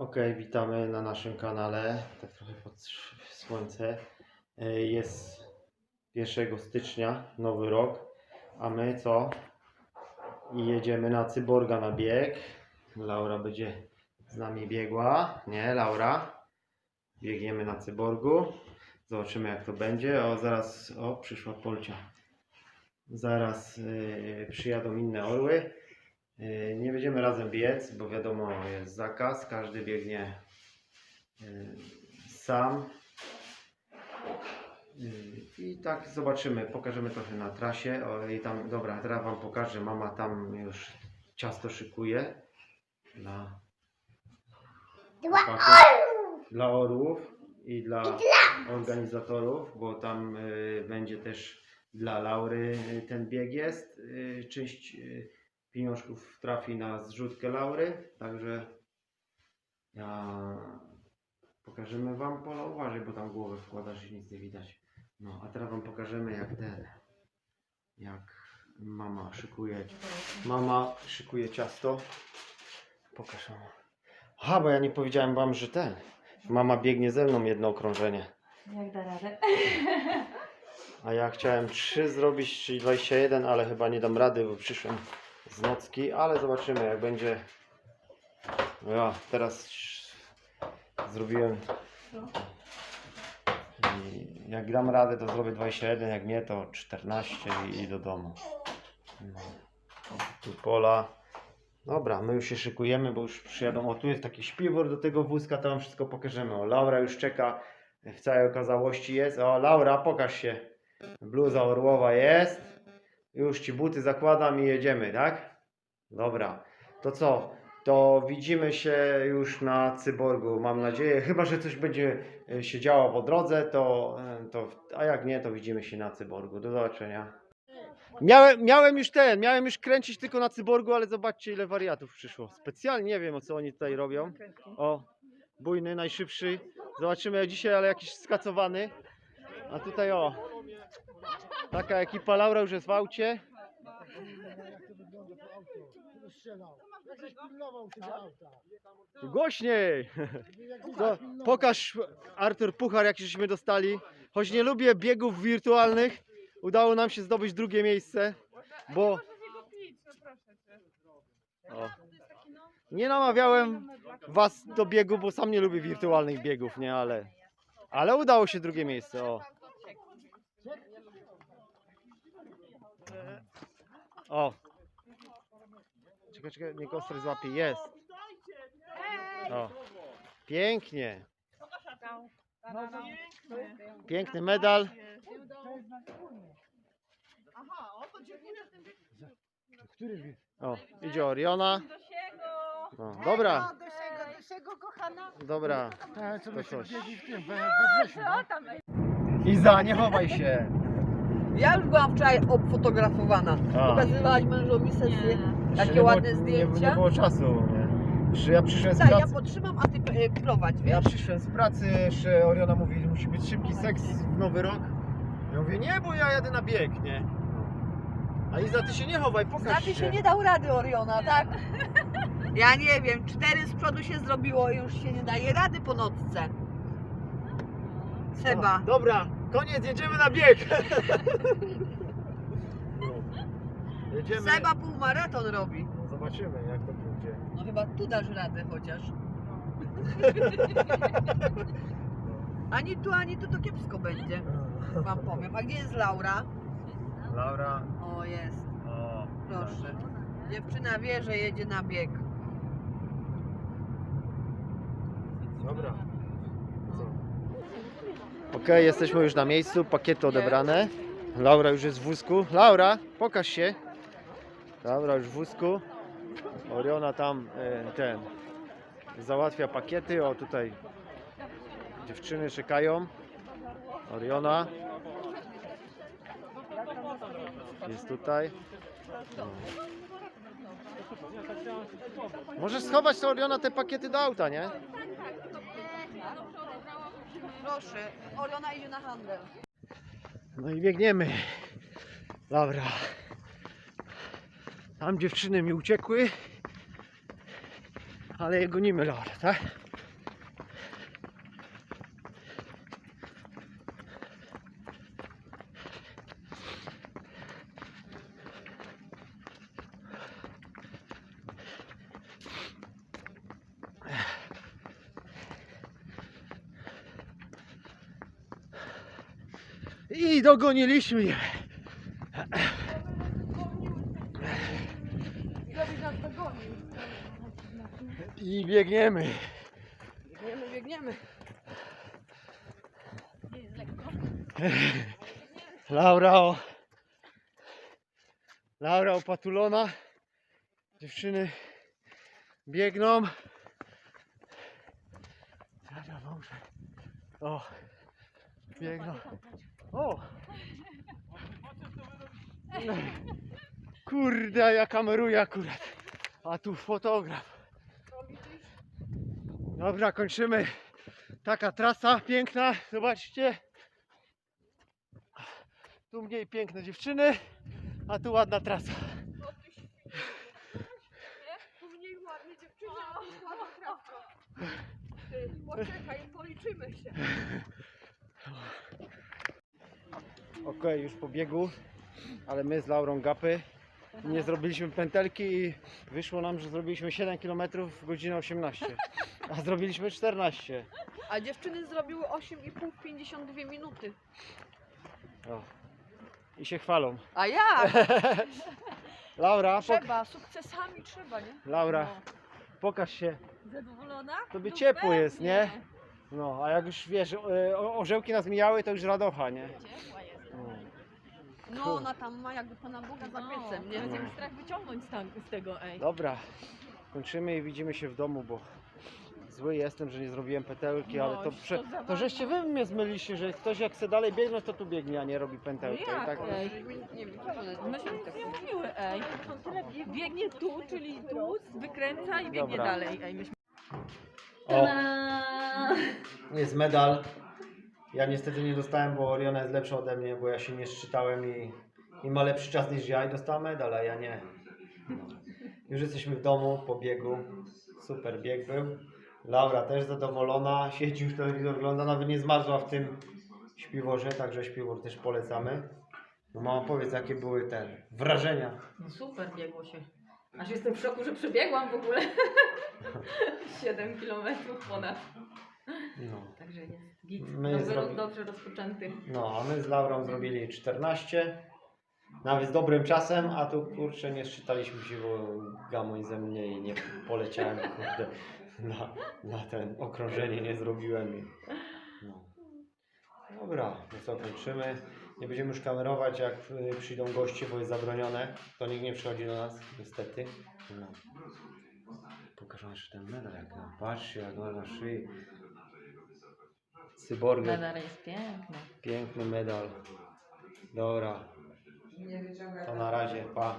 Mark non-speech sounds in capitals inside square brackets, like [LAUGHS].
Ok, witamy na naszym kanale. Tak trochę pod słońce. E, Jest 1 stycznia, nowy rok, a my co? Jedziemy na Cyborga na bieg. Laura będzie z nami biegła. Nie, Laura. Biegniemy na Cyborgu. Zobaczymy jak to będzie. O, zaraz, o, przyszła Polcia. Zaraz yy, przyjadą inne orły. Yy, Nie będziemy razem biec, bo wiadomo, jest zakaz. Każdy biegnie yy, sam. Yy, I tak zobaczymy, pokażemy trochę na trasie. O, i tam, dobra, teraz Wam pokażę. Mama tam już ciasto szykuje dla, chłopaków, dla orłów i dla organizatorów, bo tam yy, będzie też dla Laury ten bieg jest. Yy, Część yy, pieniążków trafi na zrzutkę Laury, także ja pokażemy Wam Pola, uważaj, bo tam głowę wkładasz i nic nie widać. No, a teraz Wam pokażemy jak ten, jak mama szykuje, mama szykuje ciasto. Pokaż mama. Aha, bo ja nie powiedziałem Wam, że ten, mama biegnie ze mną jedno okrążenie. Jak da radę? A ja chciałem 3 zrobić, czyli 21, ale chyba nie dam rady, bo przyszłem z nocki, ale zobaczymy jak będzie. No ja teraz zrobiłem. I jak dam radę, to zrobię 21, jak nie, to 14 i, i do domu. No. Tu pola. Dobra, my już się szykujemy, bo już przyjadą. O, tu jest taki śpiwór do tego wózka, to wam wszystko pokażemy. O, Laura już czeka w całej okazałości jest. O, Laura, pokaż się. Bluza orłowa jest. Już ci buty zakładam i jedziemy, tak? Dobra. To co? To widzimy się już na cyborgu, mam nadzieję. Chyba, że coś będzie e, się działo po drodze, to, e, to a jak nie, to widzimy się na cyborgu. Do zobaczenia. Miałem, miałem już ten, miałem już kręcić tylko na cyborgu, ale zobaczcie ile wariatów przyszło. Specjalnie nie wiem o co oni tutaj robią. O, bujny, najszybszy. Zobaczymy dzisiaj, ale jakiś skacowany. A tutaj o, taka ekipa Laura już jest w aucie. To pokaż Artur Puchar jaki żeśmy dostali. Choć nie lubię biegów wirtualnych, udało nam się zdobyć drugie miejsce, bo o. nie namawiałem was do biegu, bo sam nie lubię wirtualnych biegów, nie, ale ale udało się drugie miejsce, o. O. Czekaj, czekaj, niech ostry złapie. Jest. O. Pięknie. Piękny medal. O, idzie Oriona. O, dobra, Dosiego, dosiego, kochana. dobra. Tak, co To by się coś. biegli w tym, we, we wrześniu, no? tam? Iza, nie chowaj się. Ja już byłam wczoraj obfotografowana. A. Pokazywałaś mężowi sesję. Nie ładne było, Nie, nie zdjęcia. było czasu. Nie. Jeszcze ja przyszedłem z Tak, ja pracy. podtrzymam, a ty e, prowadź, Ja wiesz? przyszedłem z pracy, jeszcze Oriona mówi, że musi być szybki seks w nowy rok. Ja mówię, nie, bo ja jadę na bieg, nie? A Iza, ty się nie chowaj, pokaż Znaczy się nie dał rady Oriona, tak? Ja nie wiem, cztery z przodu się zrobiło i już się nie daje rady po nocce. Seba. O, dobra, koniec, jedziemy na bieg. [LAUGHS] jedziemy. Seba półmaraton robi. Zobaczymy, jak to pójdzie. No chyba tu dasz radę chociaż. [LAUGHS] Ani tu, ani tu to kiepsko będzie, wam powiem. A gdzie jest Laura? Laura, O, jest. o, Proszę. Dziewczyna wie, że jedzie na bieg. Dobra. Okej, jesteśmy już na miejscu, pakiety odebrane. Laura już jest w wózku. Laura, pokaż się. Laura już w wózku. Oriona tam e, ten załatwia pakiety. O tutaj dziewczyny czekają. Oriona jest tutaj. O. Możesz schować to Oriona te pakiety do auta, nie? Proszę, Oriona idzie na handel. No i biegniemy. Dobra. Tam dziewczyny mi uciekły. Ale je gonimy, Laura, tak? I dogoniliśmy je. I biegniemy. Biegniemy, biegniemy. Laura o... Laura opatulona. Dziewczyny biegną. Może. O. Biegną. O. [LAUGHS] Kurde, ja kameruję akurat. A tu fotograf. Dobra, kończymy. Taka trasa piękna. Zobaczcie. Tu mniej piękne dziewczyny, a tu ładna trasa. Tu mniej ładnie dziewczyny, a tu ładna. Ty, Poczekaj, policzymy się. [LAUGHS] Okej, już po biegu, ale my z Laurą Gapy nie zrobiliśmy pętelki i wyszło nam, że zrobiliśmy 7 km w godzinę 18, a zrobiliśmy 14. A dziewczyny zrobiły 8,5 w 52 minuty. O. I się chwalą. A ja? [LAUGHS] Laura, pok- Trzeba, sukcesami trzeba, nie? Laura, pokaż się. Zadowolona? Tobie No ciepło jest, nie? No, a jak już wiesz, e, o- orzełki nas mijały, to już radocha, nie? Ciepła. No. No, ona tam ma jakby Pana Boga za piecem, nie? Będziemy strach wyciągnąć z, tam, z tego, ej. Dobra, kończymy i widzimy się w domu, bo zły jestem, że nie zrobiłem petełki, No, ale to, już prze... to za to żeście wy mnie zmyliście, że ktoś jak chce dalej biegnąć, to tu biegnie, a nie robi pętełkę. No jak, tak... ej? Nie wiem, Myśmy nic nie mówiły, ej. Biegnie tu, czyli tu, wykręca i biegnie Dobra. dalej, ej. Myśmy... O, jest medal. Ja niestety nie dostałem, bo Oriona jest lepsza ode mnie, bo ja się nie szczytałem i, i ma lepszy czas niż ja i dostała medal, a ja nie. Już jesteśmy w domu po biegu. Super bieg był. Laura też zadowolona, siedzi już telewizor ogląda, nawet nie zmarzła w tym śpiworze, także śpiwór też polecamy. No mama powiedz jakie były te wrażenia. No super biegło się. Aż jestem w szoku, że przebiegłam w ogóle. [LAUGHS] 7 kilometrów ponad. No. Także jest git. My Nowy zrobi- dobrze rozpoczęty. No, a my z Laurą zrobili 14. Nawet z dobrym czasem, a tu kurczę nie szczytaliśmy się, bo gamoń ze mnie i nie poleciałem [LAUGHS] kurde, na, na ten okrążenie nie zrobiłem. I, no. Dobra, no co kończymy. Nie będziemy już kamerować jak y, przyjdą goście, bo jest zabronione. To nikt nie przychodzi do nas, niestety. No. Pokażę jeszcze ten medal, jak patrzcie, jak ma na szyi. Cyborg. Medal jest piękny. Piękny medal. Dobra, to na razie, pa.